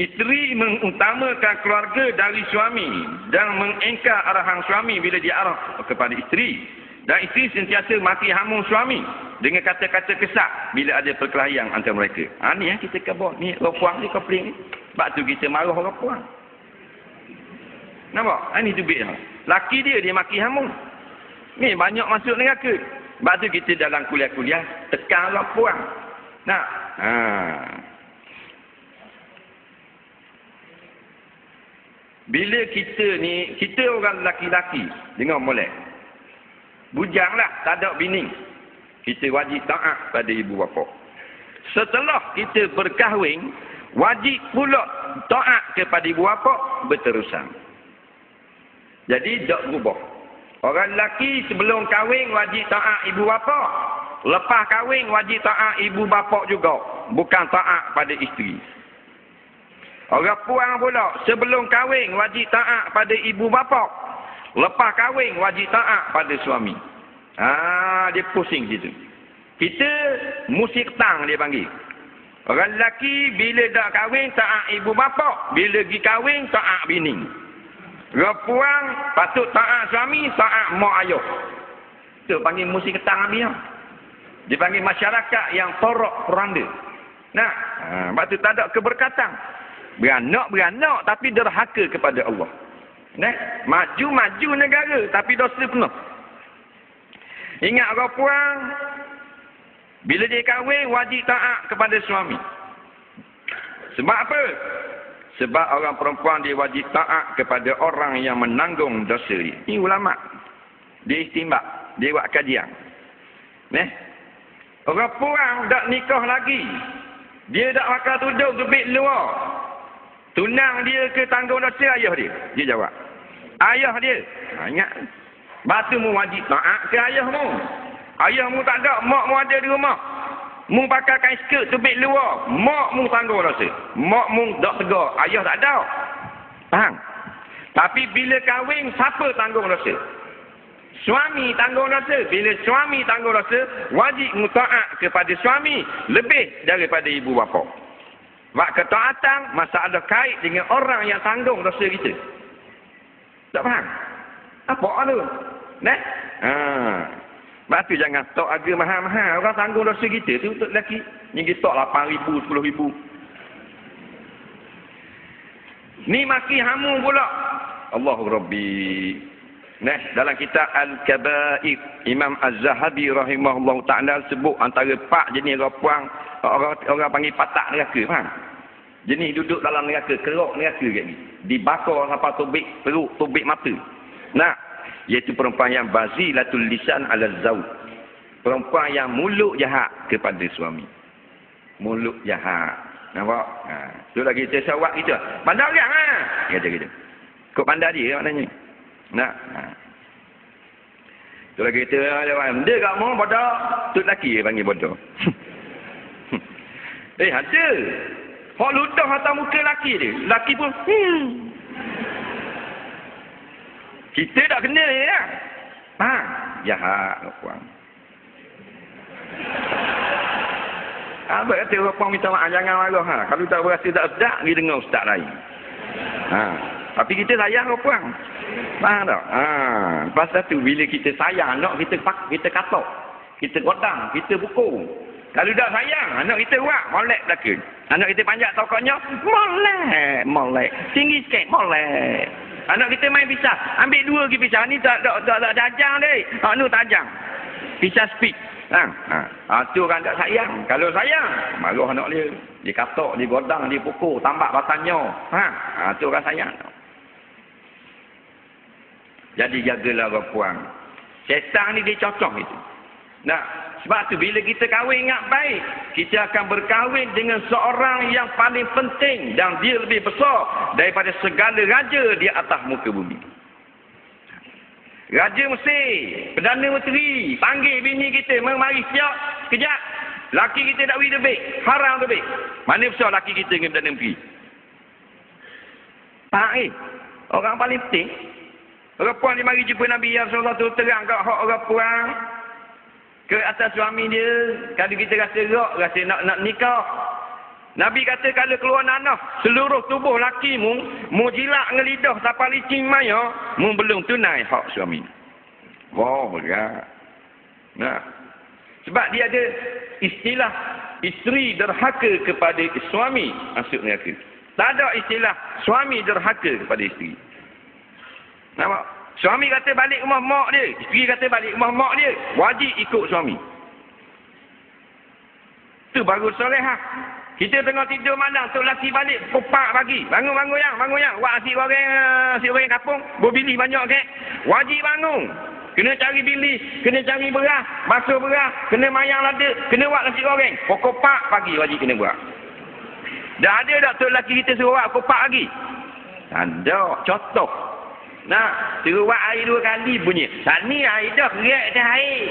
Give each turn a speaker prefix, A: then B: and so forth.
A: Isteri mengutamakan keluarga dari suami dan mengengkar arahan suami bila dia arah kepada isteri. Dan isteri sentiasa mati hamun suami dengan kata-kata kesak bila ada perkelahian antara mereka. Ha, ni yang kita kebot. Ni orang puang ni kopling ni. Sebab tu kita marah orang puang. Nampak? Ha, ni tu bit Laki dia, dia maki hamun. Ni banyak masuk neraka. Sebab tu kita dalam kuliah-kuliah tekan orang puang. Nah. Ha. Bila kita ni, kita orang laki-laki, dengar molek. Bujanglah, tak ada bini. Kita wajib taat pada ibu bapa. Setelah kita berkahwin, wajib pula taat kepada ibu bapa berterusan. Jadi, tak berubah. Orang lelaki sebelum kahwin wajib taat ibu bapa. Lepas kahwin wajib taat ibu bapa juga. Bukan taat pada isteri. Orang puang pula sebelum kahwin wajib taat pada ibu bapa. Lepas kahwin wajib taat pada suami. Ah, dia pusing gitu. Kita musik tang dia panggil. Orang lelaki bila dah kahwin taat ibu bapa, bila pergi kahwin taat bini. Orang puang patut taat suami, taat mak ayah. Tu panggil musik tang dia. Dia panggil masyarakat yang torok peranda. Nah, ha, tu tak ada keberkatan. Beranak-beranak tapi derhaka kepada Allah. Nah, maju-maju negara tapi dosa penuh. Ingat orang puang bila dia kahwin wajib taat kepada suami. Sebab apa? Sebab orang perempuan dia wajib taat kepada orang yang menanggung dosa dia. Ini ulama. Dia istimbak, dia buat kajian. Neh. Orang puang tak nikah lagi. Dia tak pakai tudung gebit luar. Tunang dia ke tanggung dosa ayah dia? Dia jawab. Ayah dia. Ha, ingat. Batu mu wajib taat ke ayahmu. Ayahmu tak ada. Mak mu ada di rumah. Mu pakai kain skirt tubik luar. Mak mu tanggung. Mak mu tak tegar. Ayah tak ada. Faham? Tapi bila kahwin, siapa tanggung dosa? Suami tanggung dosa. Bila suami tanggung dosa, wajib mutaat kepada suami lebih daripada ibu bapa. Sebab ketaatan masalah kait dengan orang yang tanggung dosa kita. Tak faham? Apa tu? Nah? Ha. Sebab tu jangan tok harga mahal-mahal. Orang tanggung dosa kita tu untuk lelaki. Kita tok RM8,000, RM10,000. Ni maki hamu pula. Allahu Rabbi. Nah, dalam kitab Al-Kaba'ir, Imam Az-Zahabi rahimahullah ta'ala sebut antara empat jenis orang puang orang orang panggil patak neraka faham jenis duduk dalam neraka kerok neraka kat ni. Dibakar sampai tubik perut tubik mata. Nah iaitu perempuan yang bazilatul lisan ala zauj perempuan yang mulut jahat kepada suami. Mulut jahat. Nampak? Ha. Tu lagi kita sawak kita pandai orang ha. Kata kita kok pandai dia maknanya. Nah ha. Tu lagi kita dia kat mau bodoh. Tu laki dia panggil bodoh. Eh ada. Hak ludah atas muka laki dia. Laki pun hmm. Kita tak kena ya. Ha, jahat puan. Apa kata orang minta maaf jangan marah ha. Kalau tak berasa tak sedap dia dengar ustaz lain. Ha. Tapi kita sayang orang. Faham tak? Ha. Pasal tu bila kita sayang anak kita kita katok. Kita godang, kita pukul. Kalau dah sayang, anak kita buat, molek belakang. Anak kita panjat tokonya, molek, molek. Tinggi sikit, molek. Anak kita main pisah, ambil dua lagi pisah. Ni tak tak tak, tak tajam deh. Ha, ni tajam. Pisah speed. Ha, ha. ha tu orang tak sayang. Kalau sayang, marah anak dia. Dia katok, dia godang, dia pukul, tambak batangnya. Ha, ha tu orang sayang. Jadi jagalah orang puang. Setan ni dia cocok itu. Nah, sebab tu bila kita kahwin ingat baik, kita akan berkahwin dengan seorang yang paling penting dan dia lebih besar daripada segala raja di atas muka bumi. Raja Mesir, Perdana Menteri, panggil bini kita, mari siap, kejap. Laki kita tak boleh lebih, haram lebih. Mana besar laki kita dengan Perdana Menteri? Tak eh? Orang paling penting. Orang puan dia mari jumpa Nabi yang Rasulullah tu terang kat orang puan ke atas suami dia kalau kita rasa rak rasa nak nak nikah Nabi kata kalau keluar nanah, seluruh tubuh laki mu, mu jilak dengan lidah sampai licin maya, mu belum tunai hak suami. Wah, berat. Nah. Sebab dia ada istilah isteri derhaka kepada suami masuk neraka. Tak ada istilah suami derhaka kepada isteri. Nampak? Suami kata balik rumah mak dia. Isteri kata balik rumah mak dia. Wajib ikut suami. Itu baru solehah. Kita tengah tidur malam, tu laki balik, kupak pagi. Bangun, bangun yang, bangun yang. Wak asyik orang, asyik orang kapung, berbili banyak ke. Wajib bangun. Kena cari bilik, kena cari beras, basuh beras, kena mayang lada, kena buat nasi goreng. Pokok pak pagi wajib kena buat. Dah ada tak tu laki kita suruh buat kopak lagi? Tak ada, contoh. Nah, buat air dua kali bunyi. Tak ni air dah, kerak dah air.